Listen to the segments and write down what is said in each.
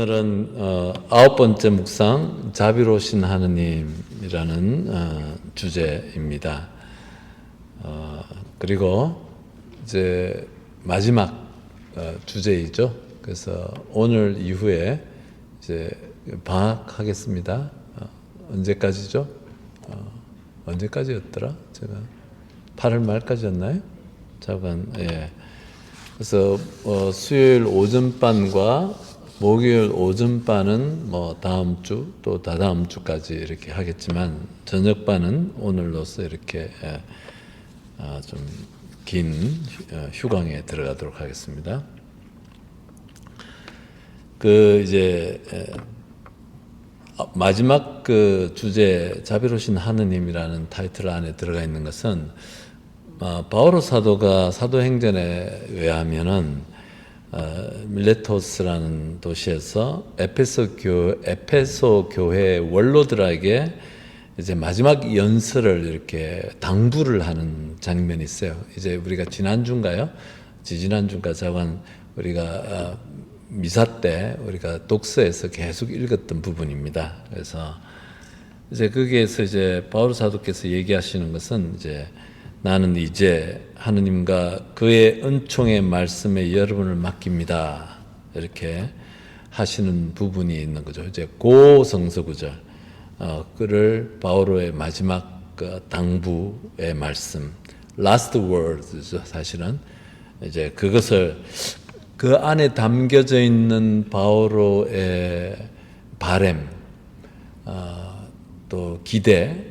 오늘은 어, 아홉 번째 묵상 자비로우신 하느님이라는 어, 주제입니다. 어, 그리고 이제 마지막 어, 주제이죠. 그래서 오늘 이후에 이제 방학하겠습니다. 어, 언제까지죠? 어, 언제까지였더라? 제가 8월 말까지였나요? 잠깐 예. 그래서 어, 수요일 오전반과 목요일 오전반은 뭐 다음 주 또 다다음 주까지 이렇게 하겠지만 저녁반은 오늘로서 이렇게 예, 아, 좀긴 어, 휴강에 들어가도록 하겠습니다. 그 이제 에, 아, 마지막 그 주제 자비로신 하느님이라는 타이틀 안에 들어가 있는 것은 어, 바오로 사도가 사도행전에 의하면은 어, 밀레토스라는 도시에서 에페소 교 에페소 교회 원로들에게 이제 마지막 연설을 이렇게 당부를 하는 장면이 있어요. 이제 우리가 지난주인가요? 지지난주인가 자관 우리가 어, 미사 때 우리가 독서에서 계속 읽었던 부분입니다. 그래서 이제 거기에서 이제 바울 사도께서 얘기하시는 것은 이제 나는 이제 하느님과 그의 은총의 말씀에 여러분을 맡깁니다. 이렇게 하시는 부분이 있는 거죠. 이제 고성서 구절, 어, 그를 바오로의 마지막 그 당부의 말씀, last words죠. 사실은 이제 그것을 그 안에 담겨져 있는 바오로의 바램, 어, 또 기대,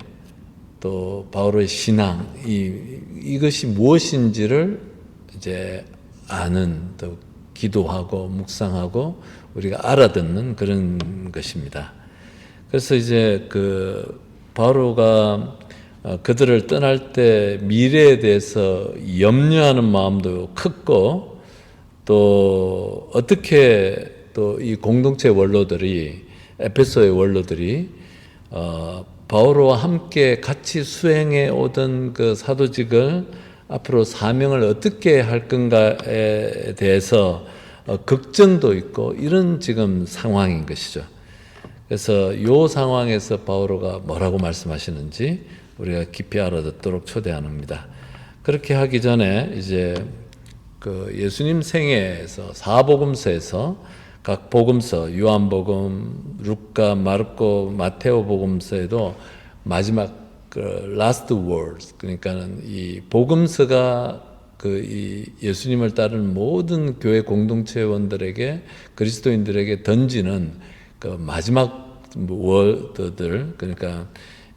또 바오로의 신앙 이 이것이 무엇인지를 이제 아는 또 기도하고 묵상하고 우리가 알아듣는 그런 것입니다. 그래서 이제 그 바로가 어, 그들을 떠날 때 미래에 대해서 염려하는 마음도 컸고 또 어떻게 또 이 공동체 원로들이 에페소의 원로들이 어, 바오로와 함께 같이 수행해 오던 그 사도직을 앞으로 사명을 어떻게 할 건가에 대해서 어, 걱정도 있고 이런 지금 상황인 것이죠. 그래서 이 상황에서 바오로가 뭐라고 말씀하시는지 우리가 깊이 알아듣도록 초대합니다. 그렇게 하기 전에 이제 그 예수님 생애에서 사복음서에서 각 복음서 요한복음, 루카, 마르코, 마테오 복음서에도 마지막 그 last words 그러니까는 이 복음서가 그 이 예수님을 따르는 모든 교회 공동체원들에게 그리스도인들에게 던지는 그 마지막 워드들 그러니까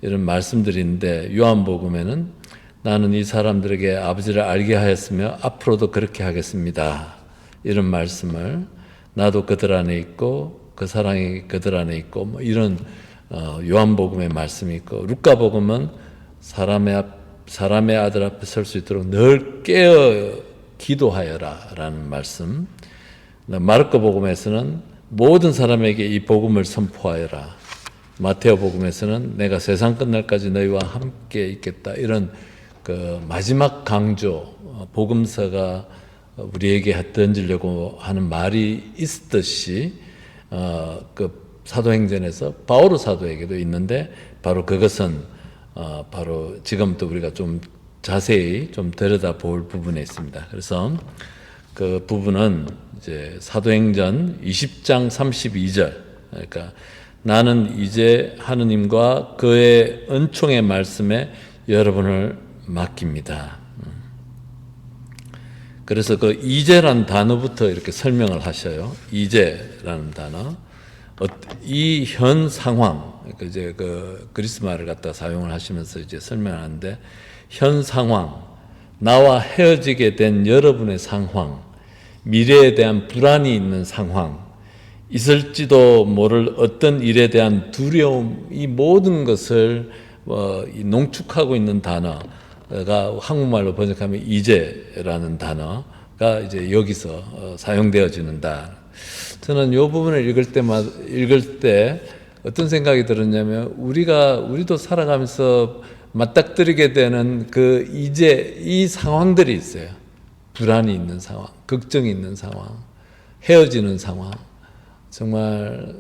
이런 말씀들인데 요한복음에는 나는 이 사람들에게 아버지를 알게 하였으며 앞으로도 그렇게 하겠습니다. 이런 말씀을 나도 그들 안에 있고 그 사랑이 그들 안에 있고 뭐 이런 어, 요한복음의 말씀이 있고 루카복음은 사람의 앞, 사람의 아들 앞에 설 수 있도록 늘 깨어 기도하여라라는 말씀. 마르코 복음에서는 모든 사람에게 이 복음을 선포하여라. 마테오 복음에서는 내가 세상 끝날까지 너희와 함께 있겠다. 이런 그 마지막 강조 어, 복음서가 우리에게 던지려고 하는 말이 있듯이 어, 그 사도행전에서 바오로 사도에게도 있는데 바로 그것은 어, 바로 지금부터 우리가 좀 자세히 좀 들여다 볼 부분에 있습니다. 그래서 그 부분은 이제 사도행전 20장 32절 그러니까 나는 이제 하느님과 그의 은총의 말씀에 여러분을 맡깁니다. 그래서 그 이제란 단어부터 이렇게 설명을 하셔요. 이제라는 단어. 이 현 상황, 그 이제 그 그리스 말을 갖다 사용을 하시면서 이제 설명하는데 현 상황, 나와 헤어지게 된 여러분의 상황, 미래에 대한 불안이 있는 상황, 있을지도 모를 어떤 일에 대한 두려움, 이 모든 것을 어, 농축하고 있는 단어. 가 한국말로 번역하면 이제라는 단어가 이제 여기서 어, 사용되어지는다. 저는 이 부분을 읽을 때마다 읽을 때 어떤 생각이 들었냐면 우리가 우리도 살아가면서 맞닥뜨리게 되는 그 이제 이 상황들이 있어요. 불안이 있는 상황, 걱정이 있는 상황, 헤어지는 상황, 정말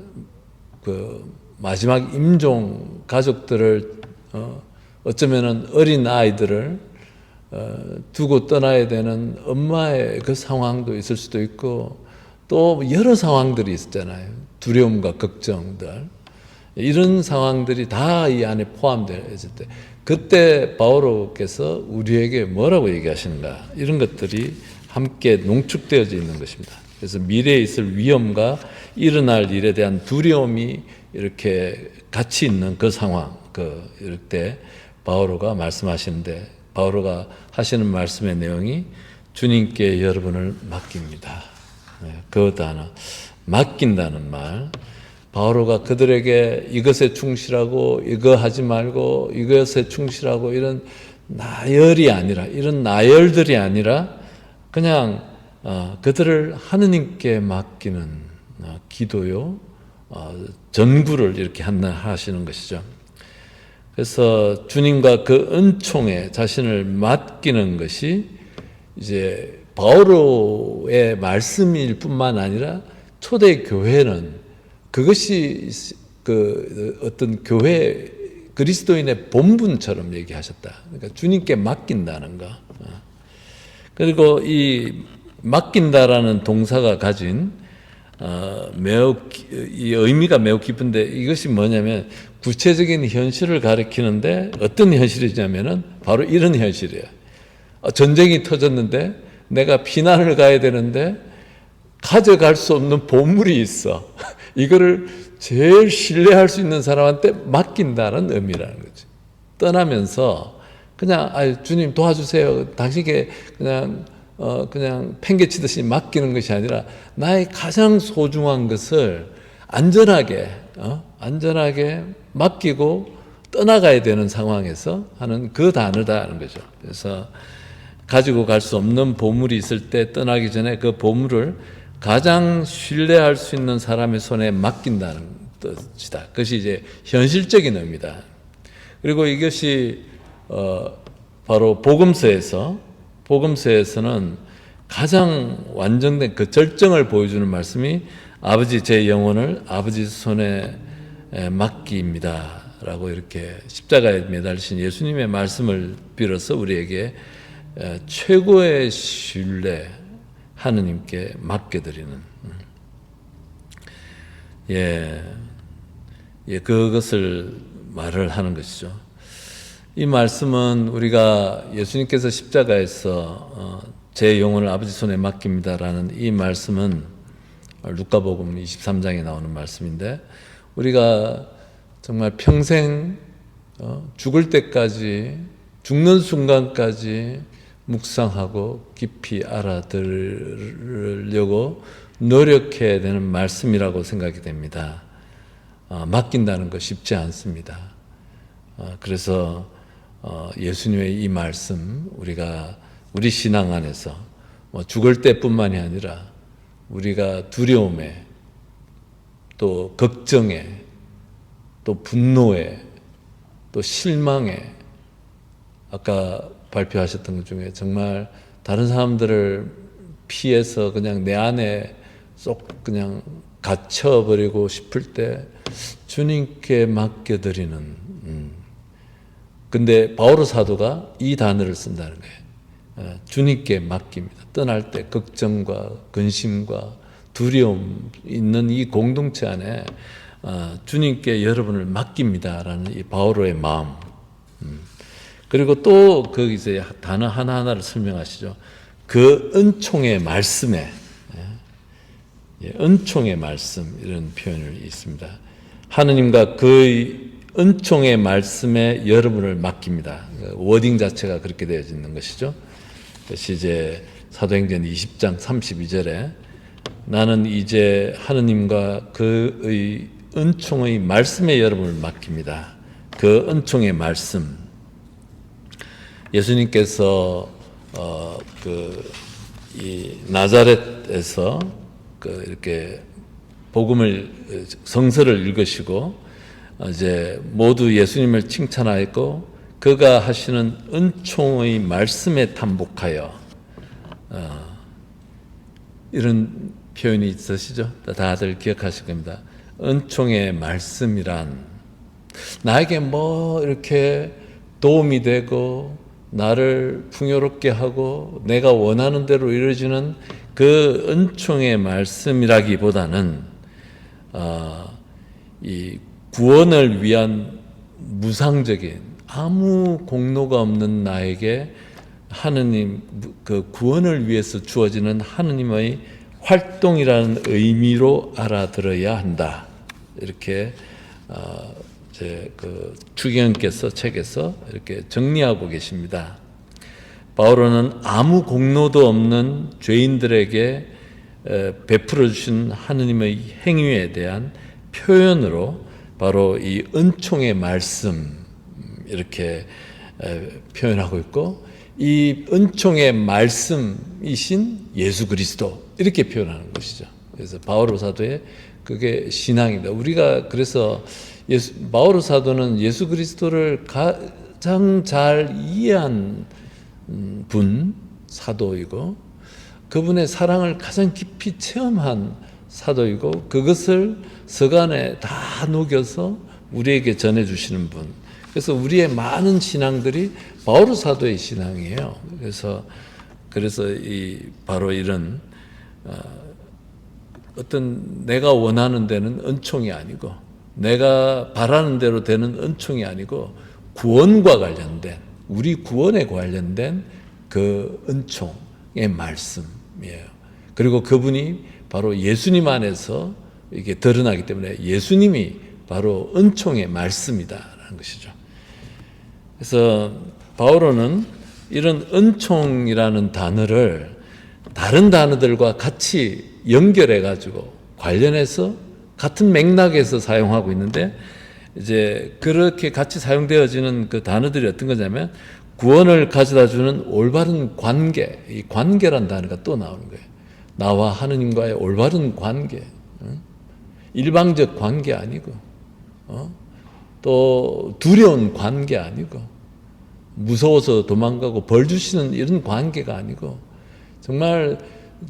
그 마지막 임종 가족들을 어, 어쩌면은 어린 아이들을 어, 두고 떠나야 되는 엄마의 그 상황도 있을 수도 있고 또 여러 상황들이 있었잖아요. 두려움과 걱정들. 이런 상황들이 다 이 안에 포함되어 있을 때 그때 바오로께서 우리에게 뭐라고 얘기하시는가 이런 것들이 함께 농축되어져 있는 것입니다. 그래서 미래에 있을 위험과 일어날 일에 대한 두려움이 이렇게 같이 있는 그 상황, 그 이럴 때 바오로가 말씀하시는데 바오로가 하시는 말씀의 내용이 주님께 여러분을 맡깁니다. 네, 그 단어 맡긴다는 말. 바오로가 그들에게 이것에 충실하고 이거 하지 말고 이것에 충실하고 이런 나열이 아니라 이런 나열들이 아니라 그냥 어, 그들을 하느님께 맡기는 어, 기도요 어, 전구를 이렇게 하시는 것이죠. 그래서 주님과 그 은총에 자신을 맡기는 것이 이제 바오로의 말씀일 뿐만 아니라 초대 교회는 그것이 그 어떤 교회 그리스도인의 본분처럼 얘기하셨다. 그러니까 주님께 맡긴다는 거. 그리고 이 맡긴다라는 동사가 가진 어, 매우 기- 이 의미가 매우 깊은데 이것이 뭐냐면 구체적인 현실을 가리키는데 어떤 현실이냐면은 바로 이런 현실이에요. 어, 전쟁이 터졌는데 내가 피난을 가야 되는데 가져갈 수 없는 보물이 있어. 이거를 제일 신뢰할 수 있는 사람한테 맡긴다는 의미라는 거지. 떠나면서 그냥 아 주님 도와주세요. 당신에게 그냥 어 그냥 팽개치듯이 맡기는 것이 아니라 나의 가장 소중한 것을 안전하게 어 안전하게 맡기고 떠나가야 되는 상황에서 하는 그 단어다는 거죠. 그래서 가지고 갈 수 없는 보물이 있을 때 떠나기 전에 그 보물을 가장 신뢰할 수 있는 사람의 손에 맡긴다는 뜻이다. 그것이 이제 현실적인 의미다. 그리고 이것이 어 바로 복음서에서 복음서에서는 가장 완전된 그 절정을 보여주는 말씀이 아버지 제 영혼을 아버지 손에 에, 맡기입니다 라고 이렇게 십자가에 매달리신 예수님의 말씀을 빌어서 우리에게 에, 최고의 신뢰 하느님께 맡겨드리는 음. 예, 예 그것을 말을 하는 것이죠. 이 말씀은 우리가 예수님께서 십자가에서 어, 제 영혼을 아버지 손에 맡깁니다라는 이 말씀은 루카복음 23장에 나오는 말씀인데 우리가 정말 평생 어, 죽을 때까지 죽는 순간까지 묵상하고 깊이 알아들으려고 노력해야 되는 말씀이라고 생각이 됩니다. 어, 맡긴다는 거 쉽지 않습니다. 어, 그래서 어, 예수님의 이 말씀 우리가 우리 신앙 안에서 뭐 죽을 때뿐만이 아니라 우리가 두려움에 또 걱정에 또 분노에 또 실망에 아까 발표하셨던 것 중에 정말 다른 사람들을 피해서 그냥 내 안에 쏙 그냥 갇혀버리고 싶을 때 주님께 맡겨드리는 음. 근데 바오로 사도가 이 단어를 쓴다는 거예요. 어, 주님께 맡깁니다. 떠날 때 걱정과 근심과 두려움 있는 이 공동체 안에 어, 주님께 여러분을 맡깁니다라는 이 바오로의 마음. 음. 그리고 또 거기서 단어 하나하나를 설명하시죠. 그 은총의 말씀에 예, 은총의 말씀 이런 표현이 있습니다. 하느님과 그 은총의 말씀에 여러분을 맡깁니다. 그 워딩 자체가 그렇게 되어 있는 것이죠. 그것이 이제 사도행전 20장 32절에 나는 이제 하느님과 그의 은총의 말씀에 여러분을 맡깁니다. 그 은총의 말씀. 예수님께서 어, 그이 나자렛에서 그 이렇게 복음을 성서를 읽으시고 이제 모두 예수님을 칭찬하였고 그가 하시는 은총의 말씀에 탐복하여 어, 이런 표현이 있으시죠? 다들 기억하실 겁니다. 은총의 말씀이란 나에게 뭐 이렇게 도움이 되고 나를 풍요롭게 하고 내가 원하는 대로 이루어지는 그 은총의 말씀이라기보다는 어, 이 구원을 위한 무상적인 아무 공로가 없는 나에게 하느님 그 구원을 위해서 주어지는 하느님의 활동이라는 의미로 알아들어야 한다. 이렇게 어, 이제 그 추기현께서 책에서 이렇게 정리하고 계십니다. 바오로는 아무 공로도 없는 죄인들에게 에, 베풀어 주신 하느님의 행위에 대한 표현으로 바로 이 은총의 말씀 이렇게 에, 표현하고 있고 이 은총의 말씀이신 예수 그리스도 이렇게 표현하는 것이죠. 그래서 바오로 사도의 그게 신앙입니다. 우리가 그래서 예수, 바오로 사도는 예수 그리스도를 가장 잘 이해한 음, 분 사도이고 그분의 사랑을 가장 깊이 체험한 사도이고 그것을 서간에 다 녹여서 우리에게 전해 주시는 분. 그래서 우리의 많은 신앙들이 바오로 사도의 신앙이에요. 그래서 그래서 이 바로 이런 어, 어떤 내가 원하는 데는 은총이 아니고 내가 바라는 대로 되는 은총이 아니고 구원과 관련된 우리 구원에 관련된 그 은총의 말씀이에요. 그리고 그분이 바로 예수님 안에서 이게 드러나기 때문에 예수님이 바로 은총의 말씀이다라는 것이죠. 그래서 바오로는 이런 은총이라는 단어를 다른 단어들과 같이 연결해 가지고 관련해서 같은 맥락에서 사용하고 있는데 이제 그렇게 같이 사용되어지는 그 단어들이 어떤 거냐면 구원을 가져다 주는 올바른 관계, 이 관계란 단어가 또 나오는 거예요. 나와 하느님과의 올바른 관계, 응? 일방적 관계 아니고, 어? 또 두려운 관계 아니고, 무서워서 도망가고 벌 주시는 이런 관계가 아니고, 정말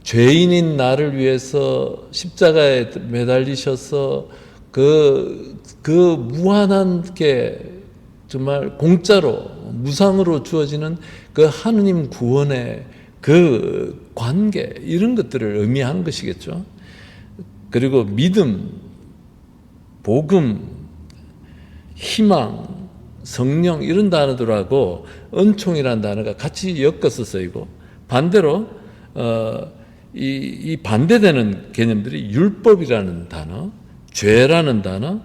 죄인인 나를 위해서 십자가에 매달리셔서 그, 그 무한한 게 정말 공짜로, 무상으로 주어지는 그 하느님 구원의 그 관계, 이런 것들을 의미하는 것이겠죠. 그리고 믿음, 복음, 희망, 성령, 이런 단어들하고 은총이라는 단어가 같이 엮어서 쓰이고, 반대로, 어, 이, 이 반대되는 개념들이 율법이라는 단어, 죄라는 단어,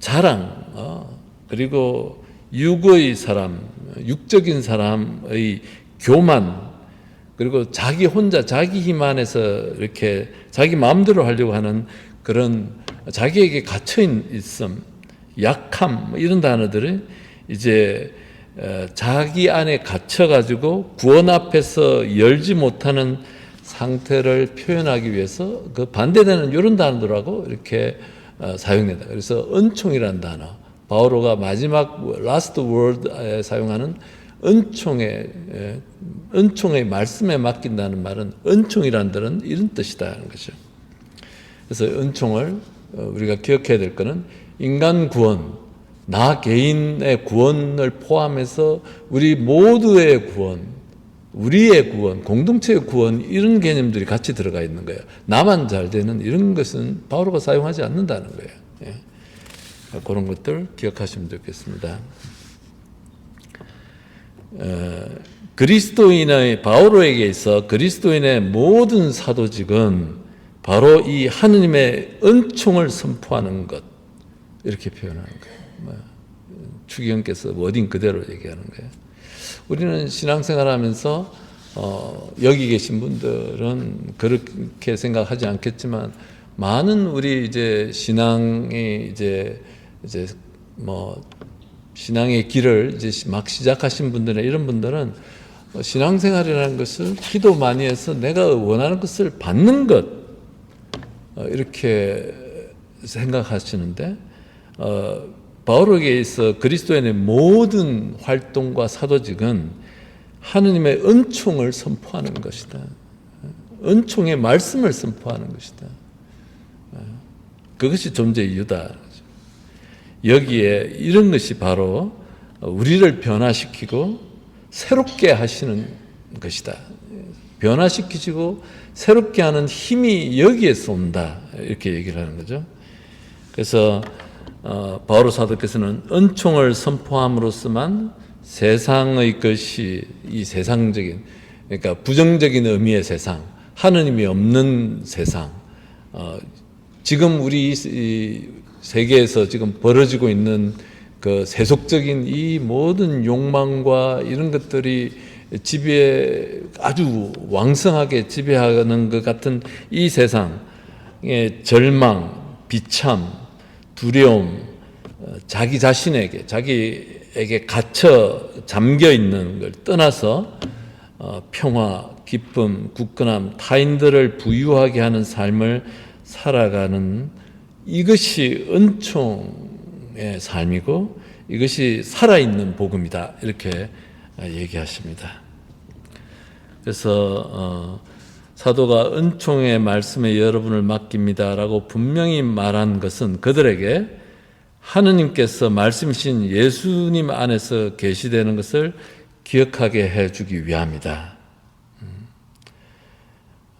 자랑, 어, 그리고 육의 사람, 육적인 사람의 교만, 그리고 자기 혼자 자기 힘 안에서 이렇게 자기 마음대로 하려고 하는 그런 자기에게 갇혀 있음, 약함 뭐 이런 단어들을 이제 어, 자기 안에 갇혀 가지고 구원 앞에서 열지 못하는 상태를 표현하기 위해서 그 반대되는 이런 단어들하고 이렇게 어, 사용된다. 그래서 은총이라는 단어, 바오로가 마지막 라스트 월드에 사용하는 은총의 예, 은총의 말씀에 맡긴다는 말은 은총이라는 뜻은 이런 뜻이다는 것이죠. 그래서 은총을 어, 우리가 기억해야 될 것은 인간 구원, 나 개인의 구원을 포함해서 우리 모두의 구원, 우리의 구원, 공동체의 구원 이런 개념들이 같이 들어가 있는 거예요. 나만 잘 되는 이런 것은 바오로가 사용하지 않는다는 거예요. 예. 그런 것들 기억하시면 좋겠습니다. 어, 그리스도인의 바오로에게 있어 그리스도인의 모든 사도직은 바로 이 하느님의 은총을 선포하는 것 이렇게 표현하는 거예요. 뭐, 추기경께서 워딩 그대로 얘기하는 거예요. 우리는 신앙생활 하면서 어, 여기 계신 분들은 그렇게 생각하지 않겠지만 많은 우리 이제 신앙이 이제 이제 뭐 신앙의 길을 이제 막 시작하신 분들은 이런 분들은 신앙생활이라는 것을 기도 많이 해서 내가 원하는 것을 받는 것 어, 이렇게 생각하시는데 어, 바울에게 있어 그리스도인의 모든 활동과 사도직은 하느님의 은총을 선포하는 것이다. 은총의 말씀을 선포하는 것이다. 그것이 존재의 이유다. 여기에 이런 것이 바로 우리를 변화시키고 새롭게 하시는 것이다. 변화시키시고 새롭게 하는 힘이 여기에서 온다. 이렇게 얘기를 하는 거죠. 그래서 어, 바오로 사도께서는 은총을 선포함으로써만 세상의 것이 이 세상적인 그러니까 부정적인 의미의 세상, 하느님이 없는 세상, 어, 지금 우리 이 세계에서 지금 벌어지고 있는 그 세속적인 이 모든 욕망과 이런 것들이 지배 아주 왕성하게 지배하는 것 같은 이 세상의 절망, 비참, 두려움, 어, 자기 자신에게 자기에게 갇혀 잠겨 있는 걸 떠나서 어, 평화, 기쁨, 굳건함, 타인들을 부유하게 하는 삶을 살아가는 이것이 은총의 삶이고 이것이 살아있는 복음이다 이렇게 얘기하십니다. 그래서 어, 사도가 은총의 말씀에 여러분을 맡깁니다라고 분명히 말한 것은 그들에게 하느님께서 말씀이신 예수님 안에서 계시되는 것을 기억하게 해주기 위함이다.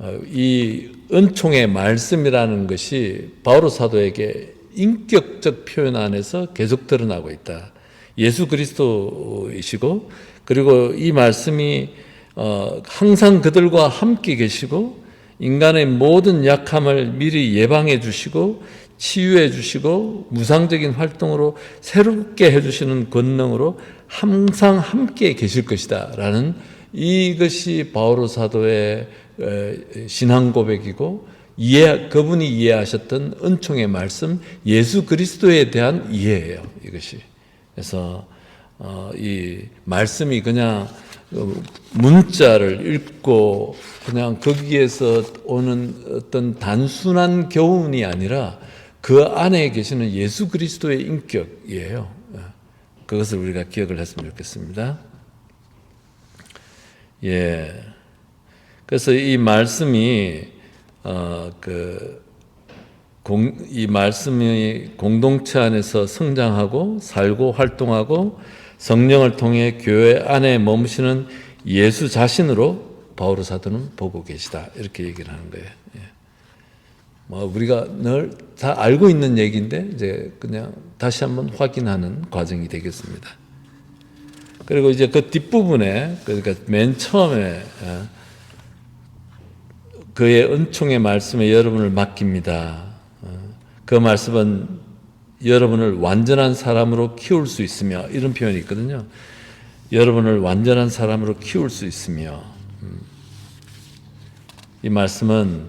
어, 이 은총의 말씀이라는 것이 바오로 사도에게 인격적 표현 안에서 계속 드러나고 있다. 예수 그리스도이시고 그리고 이 말씀이 어, 항상 그들과 함께 계시고 인간의 모든 약함을 미리 예방해 주시고 치유해 주시고 무상적인 활동으로 새롭게 해 주시는 권능으로 항상 함께 계실 것이다라는 이것이 바오로 사도의 신앙 고백이고 이해 그분이 이해하셨던 은총의 말씀 예수 그리스도에 대한 이해예요. 이것이 그래서 어, 이 말씀이 그냥 문자를 읽고 그냥 거기에서 오는 어떤 단순한 교훈이 아니라 그 안에 계시는 예수 그리스도의 인격이에요. 그것을 우리가 기억을 했으면 좋겠습니다. 예. 그래서 이 말씀이 어그 이 말씀이 공동체 안에서 성장하고 살고 활동하고 성령을 통해 교회 안에 머무시는 예수 자신으로 바오로 사도는 보고 계시다 이렇게 얘기를 하는 거예요. 예. 뭐 우리가 늘 다 알고 있는 얘기인데 이제 그냥 다시 한번 확인하는 과정이 되겠습니다. 그리고 이제 그 뒷부분에 그러니까 맨 처음에 어, 그의 은총의 말씀에 여러분을 맡깁니다. 어, 그 말씀은 여러분을 완전한 사람으로 키울 수 있으며 이런 표현이 있거든요. 여러분을 완전한 사람으로 키울 수 있으며 음. 이 말씀은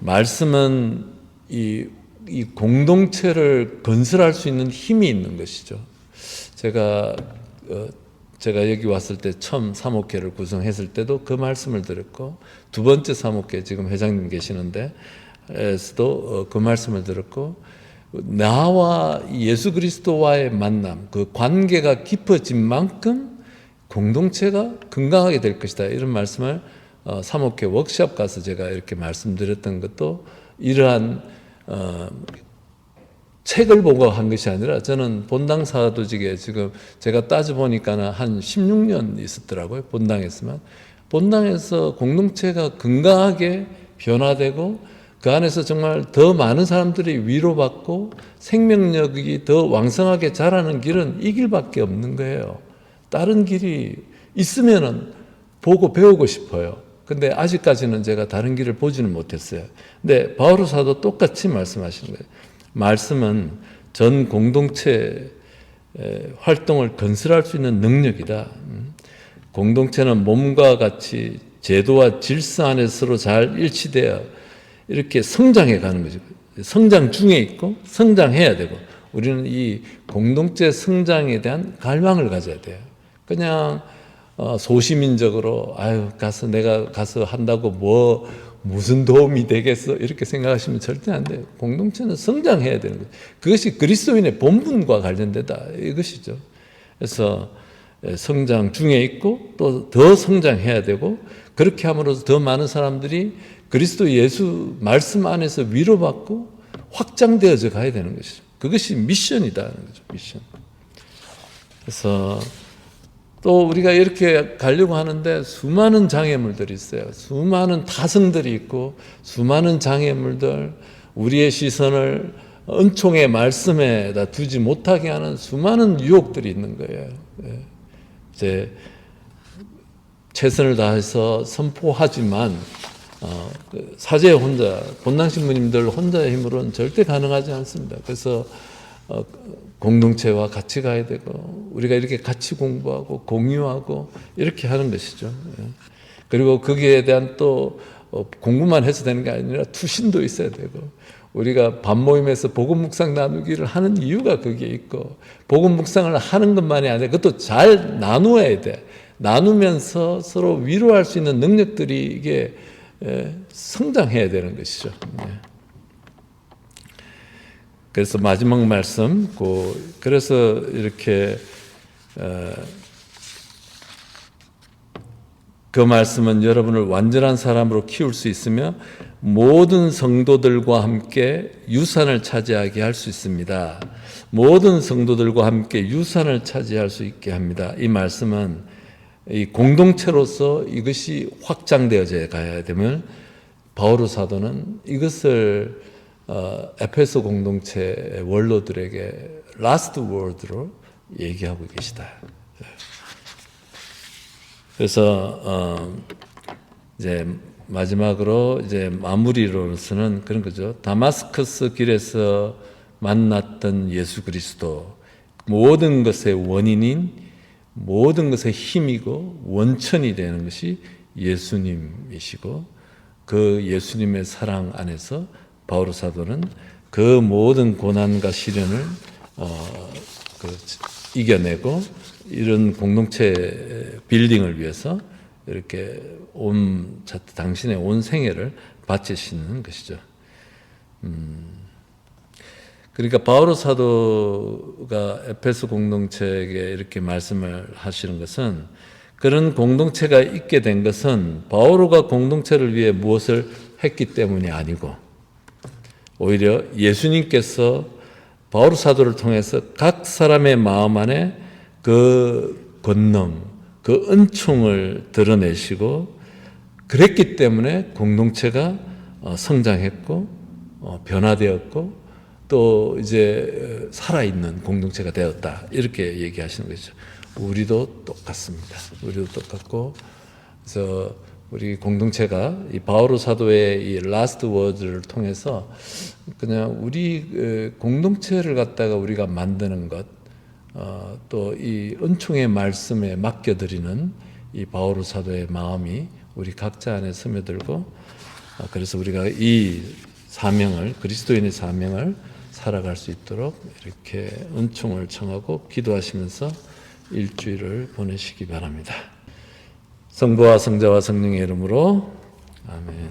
말씀은 이, 이 공동체를 건설할 수 있는 힘이 있는 것이죠. 제가 어, 제가 여기 왔을 때 처음 사목회를 구성했을 때도 그 말씀을 들었고 두 번째 사목회 지금 회장님 계시는데 에서도 어, 그 말씀을 들었고 나와 예수 그리스도와의 만남 그 관계가 깊어진 만큼 공동체가 건강하게 될 것이다 이런 말씀을 어, 사목회 워크숍 가서 제가 이렇게 말씀드렸던 것도 이러한 어, 책을 보고 한 것이 아니라 저는 본당 사도직에 지금 제가 따져보니까 한 16년 있었더라고요. 본당에서만. 본당에서 공동체가 건강하게 변화되고 그 안에서 정말 더 많은 사람들이 위로받고 생명력이 더 왕성하게 자라는 길은 이 길밖에 없는 거예요. 다른 길이 있으면은 보고 배우고 싶어요. 근데 아직까지는 제가 다른 길을 보지는 못했어요. 근데 바오로 사도 똑같이 말씀하시는 거예요. 말씀은 전 공동체 활동을 건설할 수 있는 능력이다. 음. 공동체는 몸과 같이 제도와 질서 안에 서로 잘 일치되어 이렇게 성장해 가는 거죠. 성장 중에 있고 성장해야 되고 우리는 이 공동체 성장에 대한 갈망을 가져야 돼요. 그냥 어, 소시민적으로 아유 가서 내가 가서 한다고 뭐 무슨 도움이 되겠어? 이렇게 생각하시면 절대 안 돼요. 공동체는 성장해야 되는 거예요. 그것이 그리스도인의 본분과 관련되다. 이것이죠. 그래서 성장 중에 있고 또 더 성장해야 되고 그렇게 함으로써 더 많은 사람들이 그리스도 예수 말씀 안에서 위로받고 확장되어져 가야 되는 것이죠. 그것이 미션이다는 거죠. 미션. 그래서 또 우리가 이렇게 가려고 하는데 수많은 장애물들이 있어요. 수많은 타성들이 있고 수많은 장애물들 우리의 시선을 은총의 말씀에다 두지 못하게 하는 수많은 유혹들이 있는 거예요. 예. 이제 최선을 다해서 선포하지만 어, 그 사제 혼자 본당 신부님들 혼자의 힘으로는 절대 가능하지 않습니다. 그래서 어, 공동체와 같이 가야 되고 우리가 이렇게 같이 공부하고 공유하고 이렇게 하는 것이죠. 예. 그리고 거기에 대한 또 어, 공부만 해서 되는 게 아니라 투신도 있어야 되고 우리가 밥 모임에서 복음 묵상 나누기를 하는 이유가 거기에 있고 복음 묵상을 하는 것만이 아니라 그것도 잘 나누어야 돼. 나누면서 서로 위로할 수 있는 능력들이 이게 예, 성장해야 되는 것이죠. 예. 그래서 마지막 말씀, 그 그래서 이렇게 어, 그 말씀은 여러분을 완전한 사람으로 키울 수 있으며 모든 성도들과 함께 유산을 차지하게 할 수 있습니다. 모든 성도들과 함께 유산을 차지할 수 있게 합니다. 이 말씀은 이 공동체로서 이것이 확장되어져 가야 되면 바오로 사도는 이것을 어, 에페소 공동체 원로들에게 라스트 워드로 얘기하고 계시다. 그래서 어, 이제 마지막으로 이제 마무리로서는 그런 거죠. 다마스커스 길에서 만났던 예수 그리스도 모든 것의 원인인 모든 것의 힘이고 원천이 되는 것이 예수님이시고 그 예수님의 사랑 안에서 바오로 사도는 그 모든 고난과 시련을 어, 그 이겨내고 이런 공동체 빌딩을 위해서 이렇게 온 당신의 온 생애를 바치시는 것이죠. 음, 그러니까 바오로 사도가 에페소 공동체에게 이렇게 말씀을 하시는 것은 그런 공동체가 있게 된 것은 바오로가 공동체를 위해 무엇을 했기 때문이 아니고 오히려 예수님께서 바오로 사도를 통해서 각 사람의 마음 안에 그 권능, 그 은총을 드러내시고 그랬기 때문에 공동체가 어, 성장했고 어, 변화되었고 또 이제 살아있는 공동체가 되었다 이렇게 얘기하시는 것이죠. 우리도 똑같습니다. 우리도 똑같고 그래서 우리 공동체가 이 바오로 사도의 이 라스트 워드를 통해서 그냥 우리 공동체를 갖다가 우리가 만드는 것, 어, 또이 은총의 말씀에 맡겨드리는 이 바오로 사도의 마음이 우리 각자 안에 스며들고 어, 그래서 우리가 이 사명을 그리스도인의 사명을 살아갈 수 있도록 이렇게 은총을 청하고 기도하시면서 일주일을 보내시기 바랍니다. 성부와 성자와 성령의 이름으로 아멘.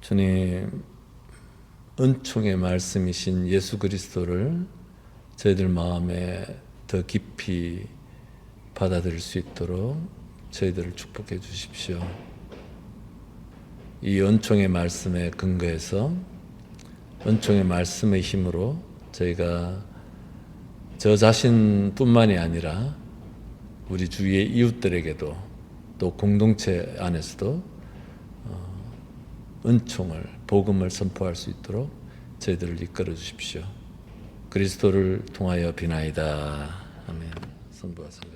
주님 은총의 말씀이신 예수 그리스도를 저희들 마음에 더 깊이 받아들일 수 있도록 저희들을 축복해 주십시오. 이 은총의 말씀에 근거해서 은총의 말씀의 힘으로 저희가 저 자신뿐만이 아니라 우리 주위의 이웃들에게도 또 공동체 안에서도 어, 은총을 복음을 선포할 수 있도록 저희들을 이끌어 주십시오. 그리스도를 통하여 비나이다. 아멘. 선부와 성자.